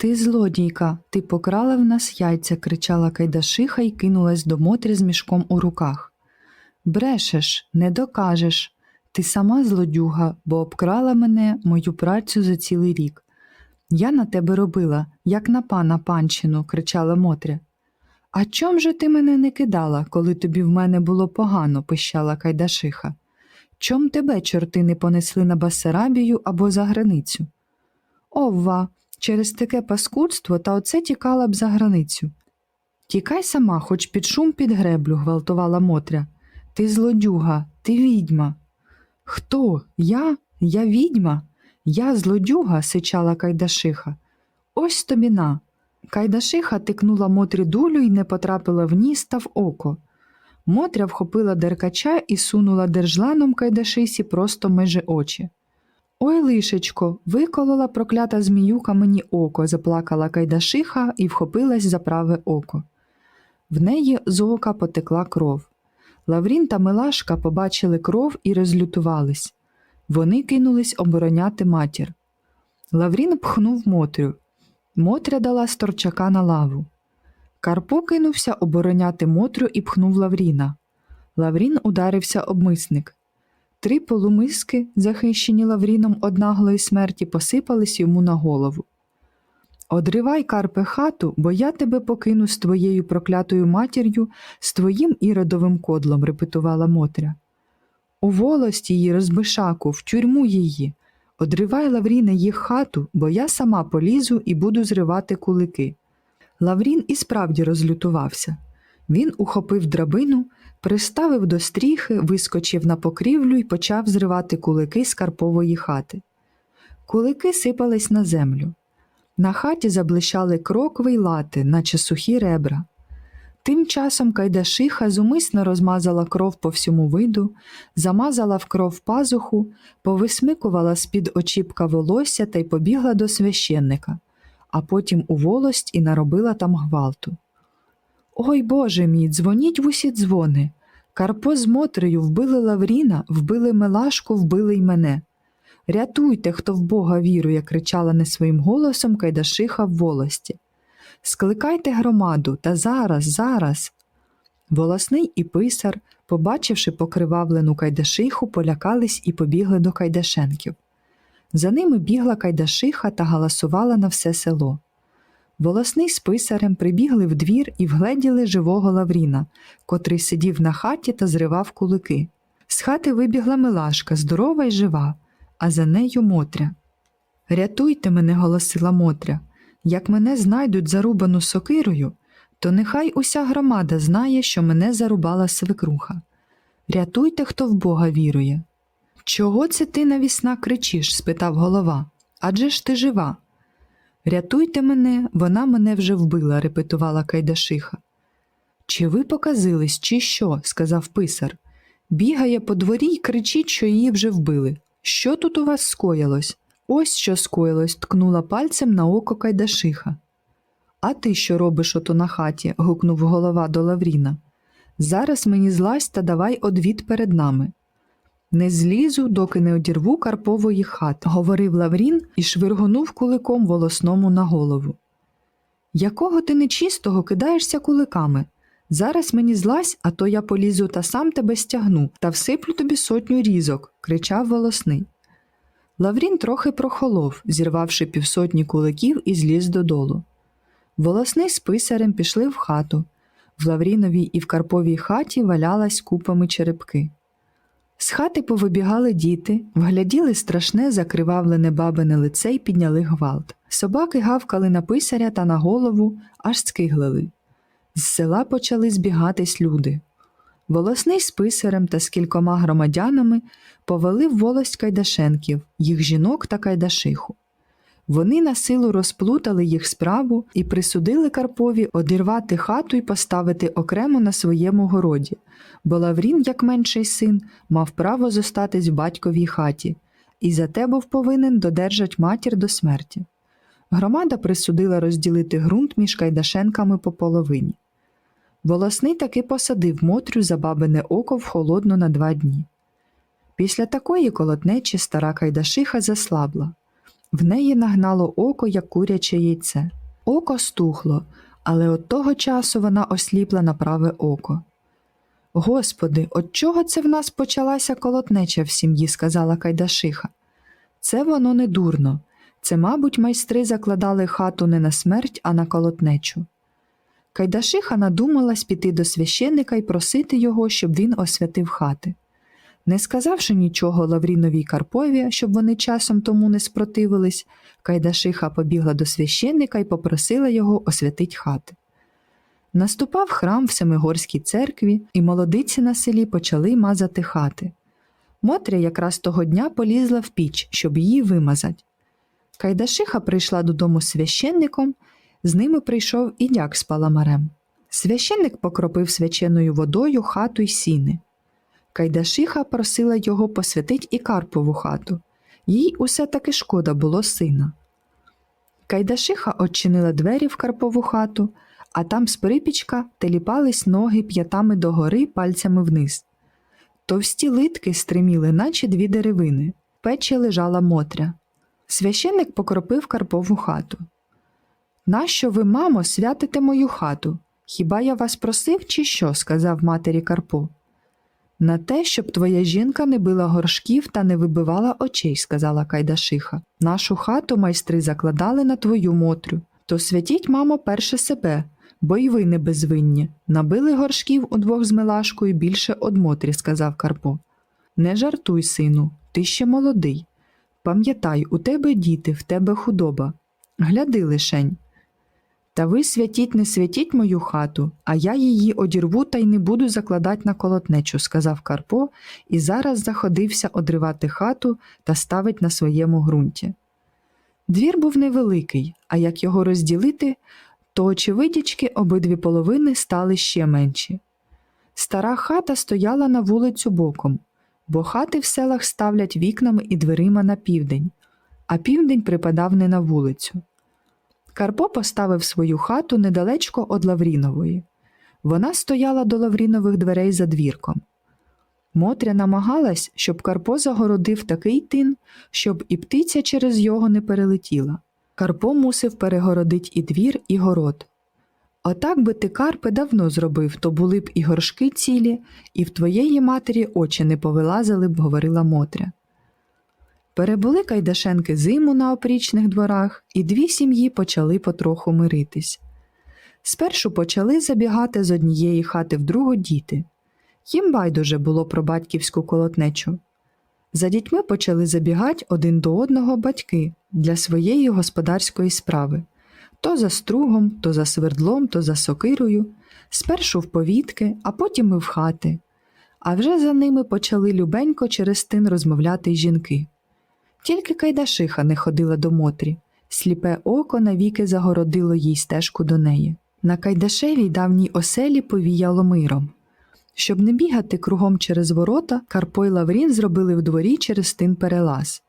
Ти злодійка, ти покрала в нас яйця, кричала Кайдашиха і кинулась до Мотрі з мішком у руках. Брешеш, не докажеш. Ти сама злодюга, бо обкрала мене мою працю за цілий рік. Я на тебе робила, як на пана панчину, кричала Мотря. А чом же ти мене не кидала, коли тобі в мене було погано, пищала Кайдашиха. Чом тебе чорти не понесли на Басарабію або за границю? Овва, через таке паскудство та оце тікала б за границю. Тікай сама, хоч під шум під греблю, гвалтувала Мотря. Ти злодюга, ти відьма. Хто? Я? Я відьма? Я злодюга, сичала Кайдашиха. Ось тобі на. Кайдашиха тикнула Мотрі дулю і не потрапила в ніс та в око. Мотря вхопила деркача і сунула держланом Кайдашисі просто межи очі. Ой, лишечко, виколола проклята зміюка мені око, заплакала Кайдашиха і вхопилась за праве око. В неї з ока потекла кров. Лаврін та Милашка побачили кров і розлютувались. Вони кинулись обороняти матір. Лаврін пхнув Мотрю. Мотря дала сторчака на лаву. Карпо кинувся обороняти Мотрю і пхнув Лавріна. Лаврін ударився об мисник. Три полумиски, захищені Лавріном од наглої смерті, посипались йому на голову. Одривай, Карпе, хату, бо я тебе покину з твоєю проклятою матір'ю, з твоїм іродовим кодлом, репетувала Мотря. У волость її, розбишаку, в тюрму її. Одривай, Лавріне, їх хату, бо я сама полізу і буду зривати кулики. Лаврін і справді розлютувався. Він ухопив драбину, приставив до стріхи, вискочив на покрівлю і почав зривати кулики з карпової хати. Кулики сипались на землю. На хаті заблищали крокви й лати, наче сухі ребра. Тим часом Кайдашиха зумисно розмазала кров по всьому виду, замазала в кров пазуху, повисмикувала з-під очіпка волосся та й побігла до священника, а потім у волость і наробила там гвалту. Ой Боже мій, дзвоніть в усі дзвони. Карпо з Мотрею вбили Лавріна, вбили Милашку, вбили й мене. Рятуйте, хто в Бога вірує, кричала не своїм голосом Кайдашиха в волості. Скликайте громаду, та зараз, зараз. Волосний і писар, побачивши покривавлену Кайдашиху, полякались і побігли до Кайдашенків. За ними бігла Кайдашиха та галасувала на все село. Волосний з писарем прибігли в двір і вгледіли живого Лавріна, котрий сидів на хаті та зривав кулики. З хати вибігла Милашка, здорова й жива, а за нею Мотря. Рятуйте мене, голосила Мотря. Як мене знайдуть зарубану сокирою, то нехай уся громада знає, що мене зарубала свекруха. Рятуйте, хто в Бога вірує. Чого це ти навісна кричиш? спитав голова. Адже ж ти жива. Рятуйте мене, вона мене вже вбила, репетувала Кайдашиха. Чи ви показились, чи що? сказав писар. Бігає по дворі й кричить, що її вже вбили. Що тут у вас скоїлось? Ось що скоїлось, ткнула пальцем на око Кайдашиха. А ти що робиш ото на хаті? гукнув голова до Лавріна. Зараз мені злазь та давай одвід перед нами. Не злізу, доки не одірву Карпової хати, говорив Лаврін і швиргонув куликом волосному на голову. Якого ти нечистого кидаєшся куликами? Зараз мені злазь, а то я полізу та сам тебе стягну та всиплю тобі сотню різок, кричав волосний. Лаврін трохи прохолов, зірвавши півсотні куликів і зліз додолу. Волосний з писарем пішли в хату. В Лавріновій і в Карповій хаті валялась купами черепки. З хати повибігали діти, вгляділи страшне закривавлене бабине лице й підняли гвалт. Собаки гавкали на писаря та на голову, аж скиглили. З села почали збігатись люди. Волосний з писарем та з кількома громадянами повели в волость Кайдашенків, їх жінок та Кайдашиху. Вони на силу розплутали їх справу і присудили Карпові одірвати хату і поставити окремо на своєму городі, бо Лаврін, як менший син, мав право зостатись в батьковій хаті, і за те був повинен додержать матір до смерті. Громада присудила розділити ґрунт між Кайдашенками по половині. Волосний таки посадив Мотрю за бабине око в холодну на два дні. Після такої колотнечі стара Кайдашиха заслабла. В неї нагнало око, як куряче яйце. Око стухло, але от того часу вона осліпла на праве око. Господи, от чого це в нас почалася колотнеча в сім'ї, сказала Кайдашиха. Це воно не дурно. Це, мабуть, майстри закладали хату не на смерть, а на колотнечу. Кайдашиха надумалась піти до священника і просити його, щоб він освятив хати. Не сказавши нічого Лавріновій Карпові, щоб вони часом тому не спротивились, Кайдашиха побігла до священника і попросила його освятить хати. Наступав храм в Семигорській церкві, і молодиці на селі почали мазати хати. Мотря якраз того дня полізла в піч, щоб її вимазати. Кайдашиха прийшла додому з священником, з ними прийшов і дяк з паламарем. Священник покропив свяченою водою хату й сіни. Кайдашиха просила його посвятить і Карпову хату. Їй усе таки шкода було сина. Кайдашиха очинила двері в Карпову хату, а там з припічка теліпались ноги п'ятами догори пальцями вниз. Товсті литки стриміли, наче дві деревини. В печі лежала Мотря. Священник покропив Карпову хату. Нащо ви, мамо, святите мою хату? Хіба я вас просив, чи що? сказав матері Карпо. На те, щоб твоя жінка не била горшків та не вибивала очей, сказала Кайдашиха. Нашу хату майстри закладали на твою мотрю. То святіть, мамо, перше себе, бо й ви не безвинні. Набили горшків удвох з Милашкою більше од мотрі, сказав Карпо. Не жартуй, сину, ти ще молодий. Пам'ятай, у тебе діти, в тебе худоба. Гляди лишень. Та ви святіть, не святіть мою хату, а я її одірву та й не буду закладать на колотнечу, сказав Карпо, і зараз заходився одривати хату та ставить на своєму ґрунті. Двір був невеликий, а як його розділити, то очевидячки обидві половини стали ще менші. Стара хата стояла на вулицю боком, бо хати в селах ставлять вікнами і дверима на південь, а південь припадав не на вулицю. Карпо поставив свою хату недалечко од Лаврінової. Вона стояла до Лаврінових дверей за двірком. Мотря намагалась, щоб Карпо загородив такий тин, щоб і птиця через його не перелетіла. Карпо мусив перегородить і двір, і город. Отак би ти, Карпе, давно зробив, то були б і горшки цілі, і в твоєї матері очі не повилазили б, говорила Мотря. Перебули Кайдашенки зиму на опрічних дворах, і дві сім'ї почали потроху миритись. Спершу почали забігати з однієї хати в другу діти. Їм байдуже було про батьківську колотнечу. За дітьми почали забігати один до одного батьки для своєї господарської справи то за стругом, то за свердлом, то за сокирою, спершу в повітки, а потім і в хати. А вже за ними почали любенько через тин розмовляти й жінки. Тільки Кайдашиха не ходила до Мотрі, сліпе око навіки загородило їй стежку до неї. На Кайдашевій давній оселі повіяло миром. Щоб не бігати кругом через ворота, Карпо й Лаврін зробили в дворі через тин перелаз.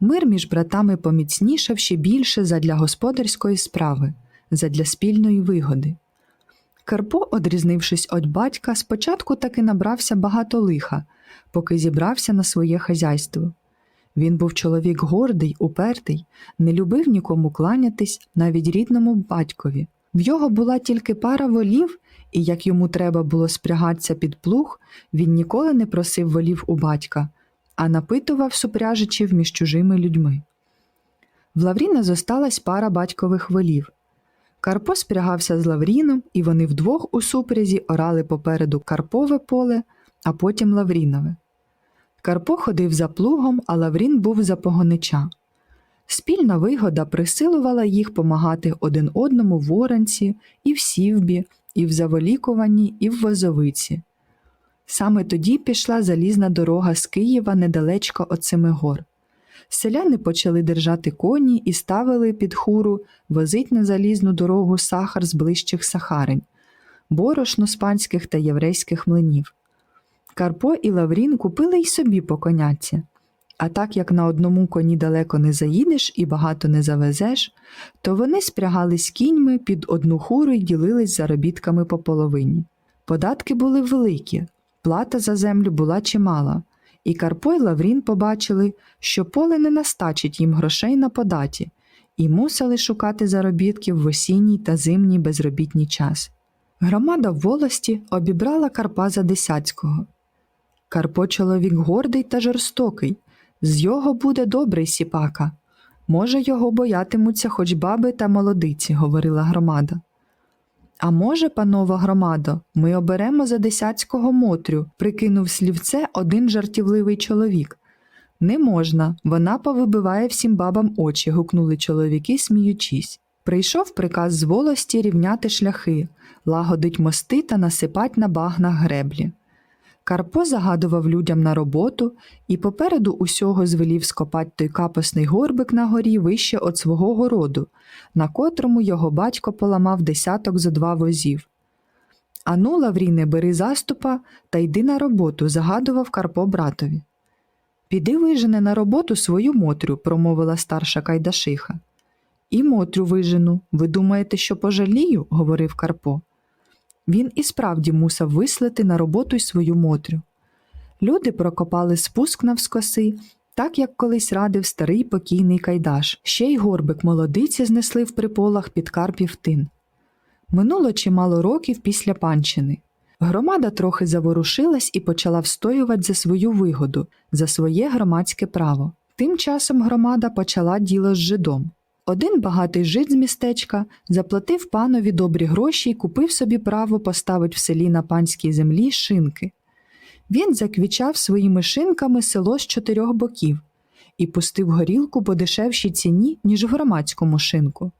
Мир між братами поміцнішав ще більше задля господарської справи, задля спільної вигоди. Карпо, одрізнившись від батька, спочатку таки набрався багато лиха, поки зібрався на своє хазяйство. Він був чоловік гордий, упертий, не любив нікому кланятись, навіть рідному батькові. В його була тільки пара волів, і як йому треба було спрягатися під плуг, він ніколи не просив волів у батька, а напитував супряжичів між чужими людьми. В Лавріна зосталась пара батькових волів. Карпо спрягався з Лавріном, і вони вдвох у супрязі орали попереду Карпове поле, а потім Лаврінове. Карпо ходив за плугом, а Лаврін був за погонича. Спільна вигода присилувала їх помагати один одному в оранці, і в сівбі, і в заволікуванні, і в возовиці. Саме тоді пішла залізна дорога з Києва недалечко від Семигор. Селяни почали держати коні і ставили під хуру возить на залізну дорогу сахар з ближчих сахарень, борошно з панських та єврейських млинів. Карпо і Лаврін купили й собі по коняці. А так як на одному коні далеко не заїдеш і багато не завезеш, то вони спрягались кіньми під одну хуру й ділились заробітками по половині. Податки були великі, плата за землю була чимала, і Карпо й Лаврін побачили, що поле не настачить їм грошей на податі, і мусили шукати заробітків в осінній та зимній безробітній час. Громада в волості обібрала Карпа за Десяцького. Карпо чоловік гордий та жорстокий, з його буде добрий сіпака. Може, його боятимуться хоч баби та молодиці, говорила громада. А може, панова громадо, ми оберемо за десяцького мотрю, прикинув слівце один жартівливий чоловік. Не можна, вона повибиває всім бабам очі, гукнули чоловіки, сміючись. Прийшов приказ з волості рівняти шляхи, лагодить мости та насипать на багнах греблі. Карпо загадував людям на роботу і попереду усього звелів скопать той капосний горбик на горі вище от свого городу, на котрому його батько поламав десяток зо два возів. Ану, Лавріне, бери заступа та йди на роботу, загадував Карпо братові. Піди вижене на роботу свою мотрю, промовила старша Кайдашиха. І мотрю вижену. Ви думаєте, що пожалію? говорив Карпо. Він і справді мусив вислати на роботу й свою мотрю. Люди прокопали спуск навскоси, так як колись радив старий покійний Кайдаш, ще й горбик молодиці знесли в приполах під Карпів тин. Минуло чимало років після панщини. Громада трохи заворушилась і почала встоювати за свою вигоду, за своє громадське право. Тим часом громада почала діло з жидом. Один багатий жид з містечка заплатив панові добрі гроші і купив собі право поставити в селі на панській землі шинки. Він заквічав своїми шинками село з чотирьох боків і пустив горілку по дешевшій ціні, ніж в громадському шинку.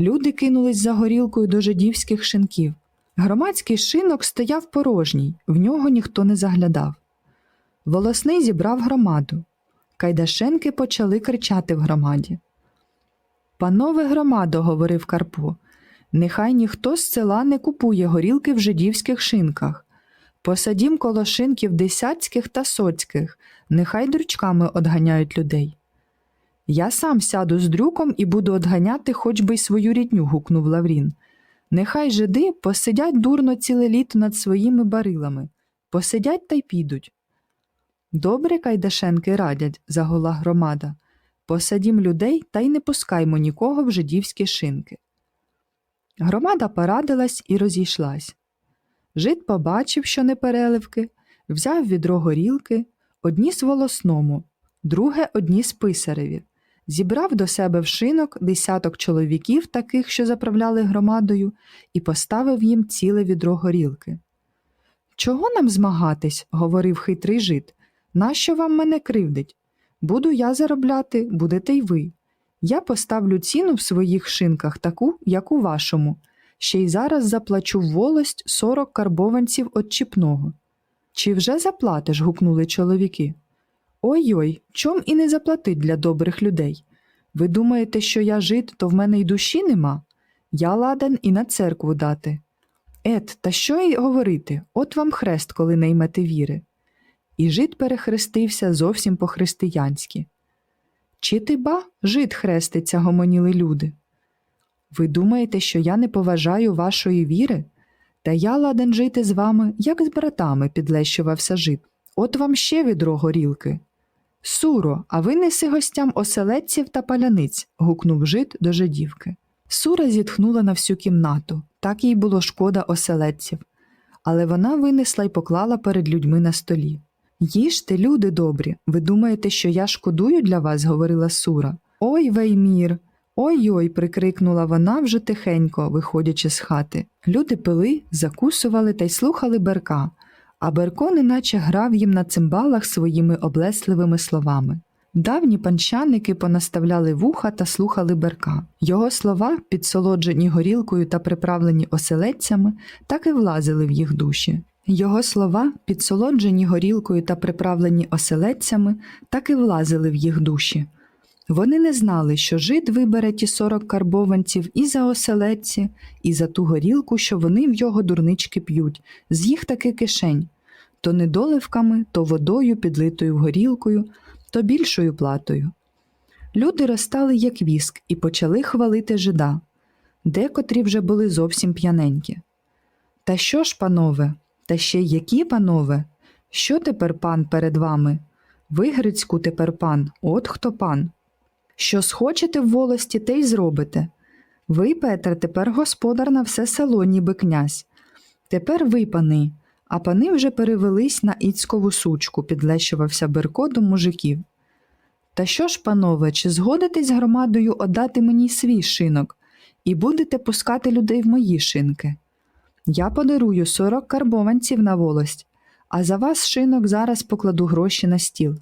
Люди кинулись за горілкою до жидівських шинків. Громадський шинок стояв порожній, в нього ніхто не заглядав. Волосний зібрав громаду. Кайдашенки почали кричати в громаді. Панове громадо, говорив Карпо, нехай ніхто з села не купує горілки в жидівських шинках. Посадім коло шинків десяцьких та соцьких, нехай дрючками одганяють людей. Я сам сяду з дрюком і буду одганяти хоч би й свою рідню, гукнув Лаврін. Нехай жиди посидять дурно ціле літо над своїми барилами, посидять та й підуть. Добре кайдашенки радять, загула громада. Посадім людей та й не пускаймо нікого в жидівські шинки. Громада порадилась і розійшлась. Жид побачив, що не переливки, взяв відро горілки, одніс волосному, друге одніс писареві, зібрав до себе в шинок десяток чоловіків, таких, що заправляли громадою, і поставив їм ціле відро горілки. Чого нам змагатись? говорив хитрий жид. Нащо вам мене кривдить? Буду я заробляти, будете й ви. Я поставлю ціну в своїх шинках таку, як у вашому. Ще й зараз заплачу волость сорок карбованців от чіпного. Чи вже заплатиш? гукнули чоловіки. Ой ой, чом і не заплатить для добрих людей. Ви думаєте, що я жид, то в мене й душі нема? Я ладен і на церкву дати. Ет, та що й говорити? От вам хрест, коли не ймете віри. І жид перехрестився зовсім по-християнськи. Чи ти ба, жид хреститься, гомоніли люди. Ви думаєте, що я не поважаю вашої віри? Та я ладен жити з вами, як з братами, підлещувався жид. От вам ще відро горілки. Суро, а ви неси гостям оселедців та паляниць. гукнув жид до жидівки. Сура зітхнула на всю кімнату, так їй було шкода оселедців, але вона винесла й поклала перед людьми на столі. Їжте, люди добрі, ви думаєте, що я шкодую для вас? говорила Сура. Ой, веймір. Ой-ой, прикрикнула вона вже тихенько, виходячи з хати. Люди пили, закусували та й слухали Берка, а Берко неначе грав їм на цимбалах своїми облесливими словами. Давні панчаники понаставляли вуха та слухали Берка. Його слова, підсолоджені горілкою та приправлені оселедцями, так і влазили в їх душі. Його слова, підсолоджені горілкою та приправлені оселедцями, так і влазили в їх душі. Вони не знали, що жид вибере ті сорок карбованців і за оселедці, і за ту горілку, що вони в його дурнички п'ють, з їх таки кишень, то недоливками, то водою, підлитою горілкою, то більшою платою. Люди розстали, як віск, і почали хвалити жида. Декотрі вже були зовсім п'яненькі. Та що ж, панове, та ще які, панове? Що тепер пан перед вами? Ви, Грицьку, тепер пан, от хто пан. Що схочете в волості, те й зробите. Ви, Петре, тепер господар на все село, ніби князь. Тепер ви, пани, а пани вже перевелись на Іцькову сучку, підлещувався Берко до мужиків. Та що ж, панове, чи згодитесь громадою отдати мені свій шинок і будете пускати людей в мої шинки? Я подарую сорок карбованців на волость, а за вас шинок зараз покладу гроші на стіл.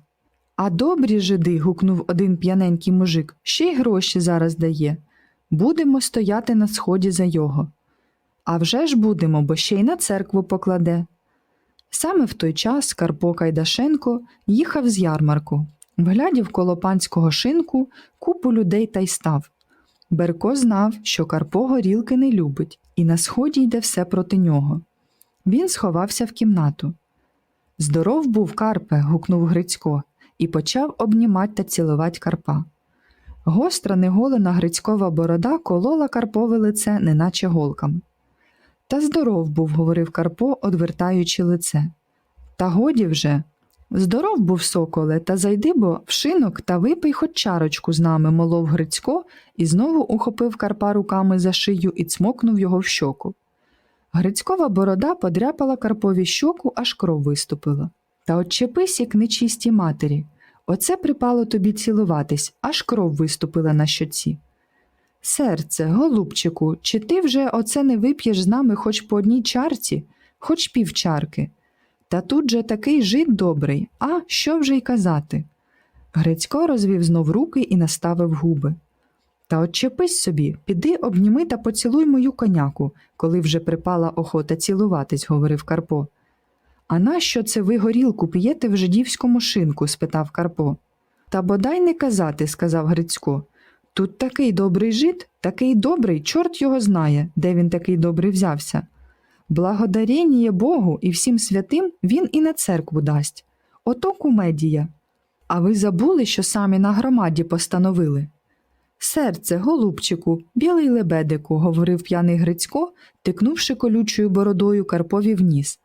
А добрі жиди, гукнув один п'яненький мужик, ще й гроші зараз дає. Будемо стояти на сході за його. А вже ж будемо, бо ще й на церкву покладе. Саме в той час Карпо Кайдашенко їхав з ярмарку, вглядів коло панського шинку купу людей та й став. Берко знав, що Карпо горілки не любить, і на сході йде все проти нього. Він сховався в кімнату. Здоров був Карпе, гукнув Грицько, і почав обнімать та цілувати Карпа. Гостра неголена Грицькова борода колола Карпове лице, неначе голками. Та здоров був, говорив Карпо, одвертаючи лице. Та годі вже. Здоров був, соколе, та зайди бо в шинок та випий хоч чарочку з нами, молов Грицько, і знову ухопив Карпа руками за шию і цмокнув його в щоку. Грицькова борода подряпала Карпові щоку, аж кров виступила. Та отчепись, як нечисті матері. Оце припало тобі цілуватись, аж кров виступила на щоці. Серце, голубчику, чи ти вже оце не вип'єш з нами хоч по одній чарці, хоч півчарки? Та тут же такий жид добрий, а що вже й казати? Грицько розвів знов руки і наставив губи. Та отчепись собі, піди обніми та поцілуй мою коняку, коли вже припала охота цілуватись, говорив Карпо. А нащо це ви горілку п'єте в жидівському шинку? спитав Карпо. Та бодай не казати, сказав Грицько. Тут такий добрий жид, такий добрий, чорт його знає, де він такий добрий взявся. Благодарєніє Богу і всім святим він і на церкву дасть. Ото кумедія. А ви забули, що самі на громаді постановили? Серце, голубчику, білий лебедику, говорив п'яний Грицько, тикнувши колючою бородою Карпові в ніс.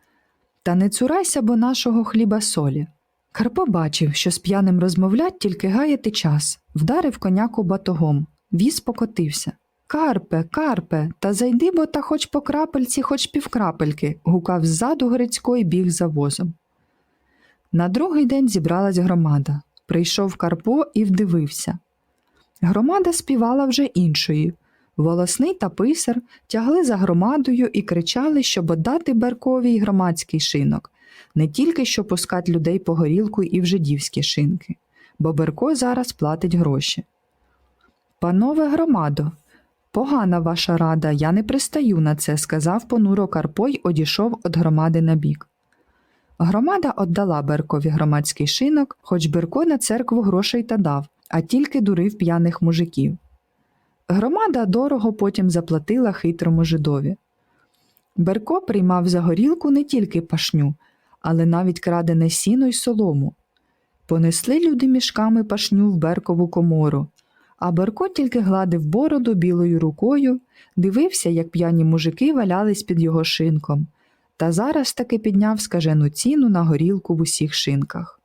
Та не цурайся бо нашого хліба солі. Карпо бачив, що з п'яним розмовлять тільки гаяти час, вдарив коняку батогом. Віз покотився. Карпе, Карпе, та зайди бо та хоч по крапельці, хоч півкрапельки, гукав ззаду Грицько і біг за возом. На другий день зібралась громада. Прийшов Карпо і вдивився. Громада співала вже іншою. Волосний та писар тягли за громадою і кричали, щоб отдати Беркові й громадський шинок, не тільки що пускать людей по горілку і в жидівські шинки, бо Берко зараз платить гроші. Панове громадо, погана ваша рада, я не пристаю на це, сказав понуро Карпо й одійшов від громади на бік. Громада отдала Беркові громадський шинок, хоч Берко на церкву грошей та дав, а тільки дурив п'яних мужиків. Громада дорого потім заплатила хитрому жидові. Берко приймав за горілку не тільки пашню, але навіть крадене сіно й солому. Понесли люди мішками пашню в Беркову комору, а Берко тільки гладив бороду білою рукою, дивився, як п'яні мужики валялись під його шинком, та зараз таки підняв скажену ціну на горілку в усіх шинках.